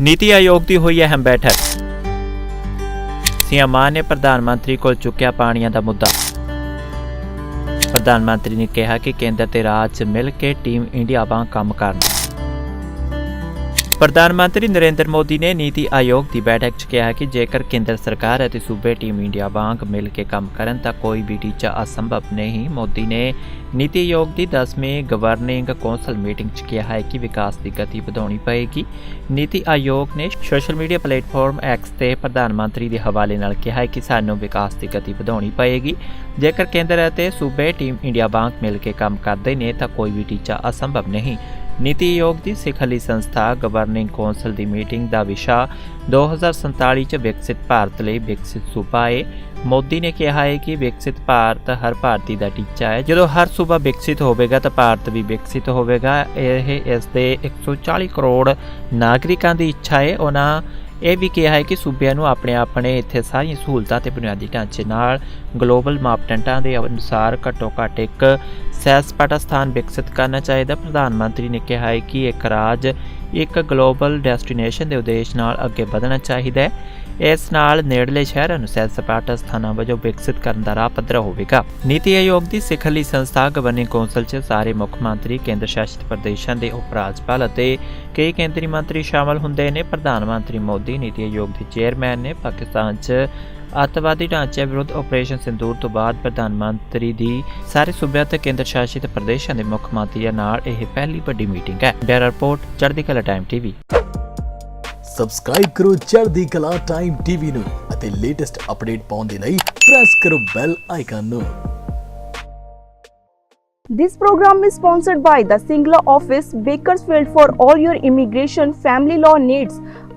ਨੀਤੀ ਆਯੋਗ ਦੀ ਹੋਈ ਅਹਿਮ ਬੈਠਕ। ਸੀਐਮ ਮਾਨ ਨੇ ਪ੍ਰਧਾਨ ਮੰਤਰੀ ਕੋਲ ਚੁੱਕਿਆ ਪਾਣੀਆਂ ਦਾ ਮੁੱਦਾ। ਪ੍ਰਧਾਨ ਮੰਤਰੀ ਨੇ ਕਿਹਾ ਕਿ ਕੇਂਦਰ ਤੇ ਰਾਜ ਮਿਲ ਕੇ ਟੀਮ ਇੰਡੀਆ ਵਾਂਗ ਕੰਮ ਕਰਨ। ਪ੍ਰਧਾਨ ਮੰਤਰੀ ਨਰਿੰਦਰ ਮੋਦੀ ਨੇ ਨੀਤੀ ਆਯੋਗ ਦੀ ਬੈਠਕ 'ਚ ਕਿਹਾ ਕਿ ਜੇਕਰ ਕੇਂਦਰ ਸਰਕਾਰ ਅਤੇ ਸੂਬੇ ਟੀਮ ਇੰਡੀਆ ਵਾਂਗ ਮਿਲ ਕੇ ਕੰਮ ਕਰਨ ਤਾਂ ਕੋਈ ਵੀ ਟੀਚਾ ਅਸੰਭਵ ਨਹੀਂ। ਮੋਦੀ ਨੇ ਨੀਤੀ ਆਯੋਗ ਦੀ 10ਵੀਂ ਗਵਰਨਿੰਗ ਕੌਂਸਲ ਮੀਟਿੰਗ 'ਚ ਕਿਹਾ ਹੈ ਕਿ ਵਿਕਾਸ ਦੀ ਗਤੀ ਵਧਾਉਣੀ ਪਏਗੀ। ਨੀਤੀ ਆਯੋਗ ਨੇ ਸੋਸ਼ਲ ਮੀਡੀਆ ਪਲੇਟਫਾਰਮ ਐਕਸ ਤੇ ਪ੍ਰਧਾਨ ਮੰਤਰੀ ਦੇ ਹਵਾਲੇ ਨਾਲ ਕਿਹਾ ਹੈ ਕਿ ਸਾਨੂੰ ਵਿਕਾਸ ਦੀ ਗਤੀ ਵਧਾਉਣੀ ਪਏਗੀ। ਜੇਕਰ ਕੇਂਦਰ ਅਤੇ ਸੂਬੇ ਟੀਮ ਇੰਡੀਆ ਵਾਂਗ ਮਿਲ ਕੇ ਕੰਮ ਕਰਦੇ ਨੇ ਤਾਂ ਕੋਈ ਵੀ ਟੀਚਾ ਅਸੰਭਵ ਨਹੀਂ। ਨੀਤੀ ਆਯੋਗ ਦੀ ਸਿਖਰਲੀ ਸੰਸਥਾ ਗਵਰਨਿੰਗ ਕੌਂਸਲ ਦੀ ਮੀਟਿੰਗ ਦਾ ਵਿਸ਼ਾ 2047 ਚ ਵਿਕਸਿਤ ਭਾਰਤ ਲਈ ਵਿਕਸਿਤ ਸੂਬਾ ਹੈ ਮੋਦੀ ਨੇ ਕਿਹਾ ਹੈ ਕਿ ਵਿਕਸਿਤ ਭਾਰਤ ਹਰ ਭਾਰਤੀ ਦਾ ਟੀਚਾ ਹੈ ਜਦੋਂ ਹਰ ਸੂਬਾ ਵਿਕਸਿਤ ਹੋਵੇਗਾ ਤਾਂ ਭਾਰਤ ਵੀ ਵਿਕਸਿਤ ਹੋਵੇਗਾ। ਇਹ ਇਸ ਦੇ 140 ਕਰੋੜ ਨਾਗਰਿਕਾਂ ਦੀ ਇੱਛਾ ਹੈ ਉਹਨਾਂ ਇਹ ਵੀ ਕਿਹਾ ਹੈ ਕਿ ਸੂਬਿਆਂ ਨੂੰ ਆਪਣੇ ਆਪਣੇ ਇੱਥੇ ਸਾਰੀਆਂ ਸਹੂਲਤਾਂ ਤੇ ਬੁਨਿਆਦੀ ਢਾਂਚੇ ਨਾਲ ਗਲੋਬਲ ਮਾਪਦੰਡਾਂ ਦੇ ਅਨੁਸਾਰ ਘੱਟੋ ਘੱਟ ਇੱਕ ਸੈਰ ਸਪਾਟਾ ਸਥਾਨ ਵਿਕਸਿਤ ਕਰਨਾ ਚਾਹੀਦਾ। ਪ੍ਰਧਾਨ ਮੰਤਰੀ ਨੇ ਕਿਹਾ ਹੈ ਕਿ ਇੱਕ ਰਾਜ ਇੱਕ ਗਲੋਬਲ ਡੈਸਟੀਨੇਸ਼ਨ ਦੇ ਉਦੇਸ਼ ਨਾਲ ਅੱਗੇ ਵਧਣਾ ਚਾਹੀਦਾ ਹੈ। ਇਸ ਨਾਲ ਨੇੜਲੇ ਸ਼ਹਿਰਾਂ ਨੂੰ ਸੈਰ ਸਪਾਟਾ ਸਥਾਨਾਂ ਵਜੋਂ ਵਿਕਸਿਤ ਕਰਨ ਦਾ ਰਾਹ ਪੱਧਰਾ ਹੋਵੇਗਾ। ਨੀਤੀ ਆਯੋਗ ਦੀ ਸਿਖਰਲੀ ਸੰਸਥਾ ਗਵਰਨਿੰਗ ਕੌਂਸਲ 'ਚ ਸਾਰੇ ਮੁੱਖ ਮੰਤਰੀ, ਕੇਂਦਰ ਸ਼ਾਸਿਤ ਪ੍ਰਦੇਸ਼ਾਂ ਦੇ ਉਪ ਰਾਜਪਾਲ ਅਤੇ ਕਈ ਕੇਂਦਰੀ ਮੰਤਰੀ ਸ਼ਾਮਲ ਹੁੰਦੇ ਨੇ। ਪ੍ਰਧਾਨ ਮੰਤਰੀ ਮੋਦੀ, ਨੀਤੀ ਆਯੋਗ ਦੇ ਚੇਅਰਮੈਨ ਨੇ ਪਾਕਿਸਤਾਨ 'ਚ ਅੱਤਵਾਦੀ ਢਾਂਚੇ ਵਿਰੁੱਧ ਆਪਰੇਸ਼ਨ ਸਿੰਦੂਰ ਤੋਂ ਬਾਅਦ ਪ੍ਰਧਾਨ ਮੰਤਰੀ ਦੀ ਸਾਰੇ ਸੂਬਿਆਂ ਤੇ ਕੇਂਦਰ ਸ਼ਾਸਿਤ ਪ੍ਰਦੇਸ਼ਾਂ ਦੇ ਮੁੱਖ ਮੰਤਰੀਆਂ ਨਾਲ ਇਹ ਪਹਿਲੀ ਵੱਡੀ ਮੀਟਿੰਗ ਹੈ। ਬਿਊਰੋ ਰਿਪੋਰਟ ਚੜ੍ਹਦੀ ਕਲਾ ਟਾਈਮ ਟੀਵੀ ਸਬਸਕ੍ਰਾਈਬ ਕਰੋ ਚੜ੍ਹਦੀ ਕਲਾ ਟਾਈਮ ਟੀਵੀ ਨੂੰ ਅਤੇ ਲੇਟੈਸਟ ਅਪਡੇਟ ਪਾਉਣ ਦੇ ਲਈ ਪ੍ਰੈਸ ਕਰੋ ਬੈਲ ਆਈਕਨ ਨੂੰ। This program is sponsored by the Singla office, Bakersfield for all your immigration family law needs.